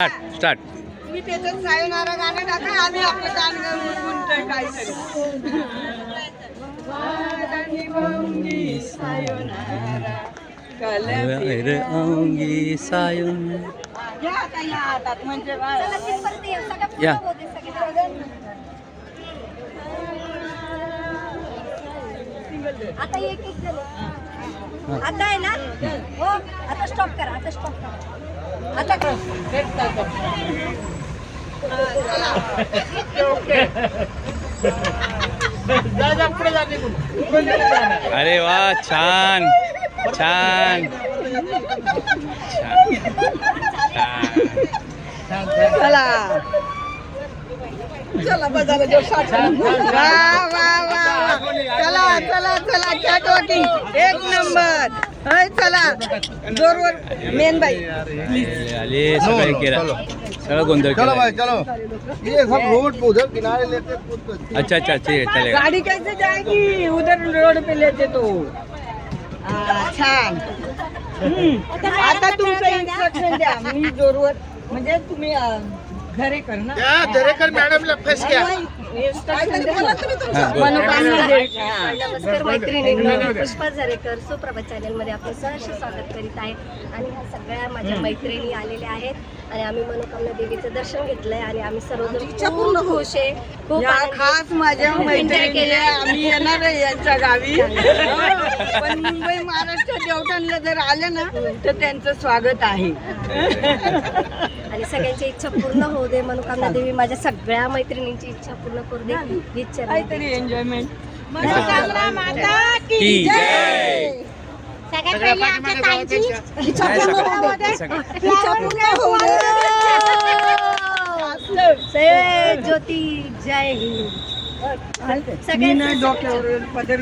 Start start तुम्ही त्याच्यात sayonara गाणं टाका आम्ही आपलं गाणं गुणगुणतोय काहीतरी सायोनारा, सायन. या आता या हातात म्हणजे या. आता एक एक झाले आता आहे ना? हो आता स्टॉप करा आता स्टॉप करा. आता अरे वा छान. छान. छान चला चला बजाला जो शॉट वा वा वा वा. चला चला चला कॅट वॉकिंग एक नंबर. होय चला. जोरवर. मेन बाई आले सगळे केलं. सगळं गोंधळ चलो भाई चलो. ये सब रोड पे उधर किनारे लेते अच्छा अच्छा ठीक चलेगा। गाड़ी कैसे जाएगी? उधर रोड पे लेते तो। हा, छान. आता तुमचं इन्स्ट्रक्शन द्या. मी जोरवर म्हणजे तुम्ही अं, घरे कर ना. क्या दरेकर मैडम ने फंस गया नमस्कार मैत्रिणींनो पुष्पा झरेकर सुप्रभात चॅनलमध्ये आपलं सहर्ष स्वागत करीत आहे आणि ह्या सगळ्या माझ्या मैत्रिणी आलेल्या आहेत आणि आम्ही मनोकामना देवीचं दर्शन घेतलंय आणि आम्ही सर्वजण पूर्ण खुश आहे खूप खास माझ्या मैत्रिणी केल्या आम्ही येणार आहे यांच्या गावी पण मुंबई महाराष्ट्र देवठाणला जर आलं ना तर त्यांचं स्वागत आहे आणि सगळ्यांची इच्छा पूर्ण होऊ दे मनोकामना देवी माझ्या सगळ्या मैत्रिणींची इच्छा पूर्ण करू दे. हीच एन्जॉयमेंट ज्योती जय हिंद. मी सगळ्यांचे ना डोक्यावर पदर